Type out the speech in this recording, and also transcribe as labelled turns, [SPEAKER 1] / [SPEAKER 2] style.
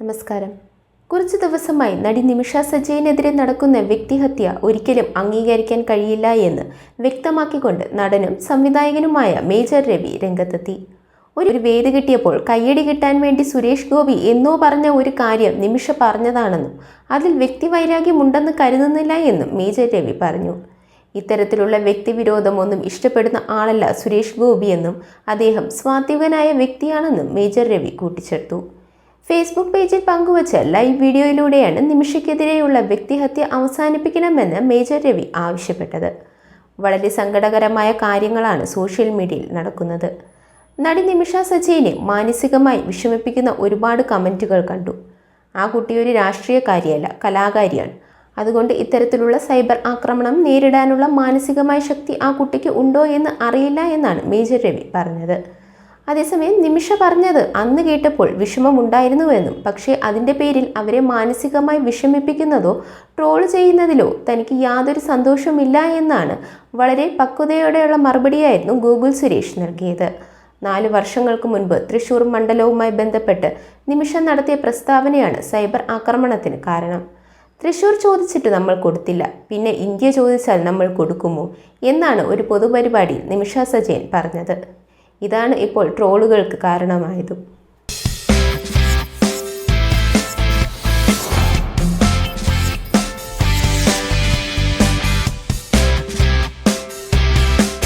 [SPEAKER 1] നമസ്കാരം. കുറച്ചു ദിവസമായി നടി നിമിഷ സജയനെതിരെ നടക്കുന്ന വ്യക്തിഹത്യ ഒരിക്കലും അംഗീകരിക്കാൻ കഴിയില്ല എന്ന് വ്യക്തമാക്കിക്കൊണ്ട് നടനും സംവിധായകനുമായ മേജർ രവി രംഗത്തെത്തി. ഒരു വേദ് കിട്ടിയപ്പോൾ കയ്യടി കിട്ടാൻ വേണ്ടി സുരേഷ് ഗോപി എന്നോ പറഞ്ഞ ഒരു കാര്യം നിമിഷ പറഞ്ഞതാണെന്നും അതിൽ വ്യക്തിവൈരാഗ്യമുണ്ടെന്ന് കരുതുന്നില്ല എന്നും മേജർ രവി പറഞ്ഞു. ഇത്തരത്തിലുള്ള വ്യക്തിവിരോധമൊന്നും ഇഷ്ടപ്പെടുന്ന ആളല്ല സുരേഷ് ഗോപിയെന്നും അദ്ദേഹം സ്വാത്വികനായ വ്യക്തിയാണെന്നും മേജർ രവി കൂട്ടിച്ചേർത്തു. ഫേസ്ബുക്ക് പേജിൽ പങ്കുവച്ച ലൈവ് വീഡിയോയിലൂടെയാണ് നിമിഷയ്ക്കെതിരെയുള്ള വ്യക്തിഹത്യ അവസാനിപ്പിക്കണമെന്ന് മേജർ രവി ആവശ്യപ്പെട്ടത്. വളരെ സങ്കടകരമായ കാര്യങ്ങളാണ് സോഷ്യൽ മീഡിയയിൽ നടക്കുന്നത്. നടി നിമിഷ സജയനെ മാനസികമായി വിഷമിപ്പിക്കുന്ന ഒരുപാട് കമന്റുകൾ കണ്ടു. ആ കുട്ടി ഒരു രാഷ്ട്രീയക്കാരിയല്ല കലാകാരിയാണ്. അതുകൊണ്ട് ഇത്തരത്തിലുള്ള സൈബർ ആക്രമണം നേരിടാനുള്ള മാനസികമായ ശക്തി ആ കുട്ടിക്ക് ഉണ്ടോ എന്ന് അറിയില്ല എന്നാണ് മേജർ രവി പറഞ്ഞത്. അതേസമയം നിമിഷ പറഞ്ഞത് അന്ന് കേട്ടപ്പോൾ വിഷമമുണ്ടായിരുന്നുവെന്നും പക്ഷേ അതിന്റെ പേരിൽ അവരെ മാനസികമായി വിഷമിപ്പിക്കുന്നതോ ട്രോൾ ചെയ്യുന്നതിലോ തനിക്ക് യാതൊരു സന്തോഷമില്ല എന്നാണ് വളരെ പക്വതയോടെയുള്ള മറുപടിയായിരുന്നു ഗൂഗിൾ സുരേഷ് നൽകിയത്. നാല് വർഷങ്ങൾക്ക് മുൻപ് തൃശൂർ മണ്ഡലവുമായി ബന്ധപ്പെട്ട് നിമിഷം നടത്തിയ പ്രസ്താവനയാണ് സൈബർ ആക്രമണത്തിന് കാരണം. തൃശൂർ ചോദിച്ചിട്ട് നമ്മൾ കൊടുത്തില്ല പിന്നെ ഇന്ത്യ ചോദിച്ചാൽ നമ്മൾ കൊടുക്കുമോ? എന്നാണ് ഒരു പൊതുപരിപാടിയിൽ നിമിഷ സജയൻ പറഞ്ഞത്. ഇതാണ് ഇപ്പോൾ ട്രോളുകൾക്ക് കാരണമായതും.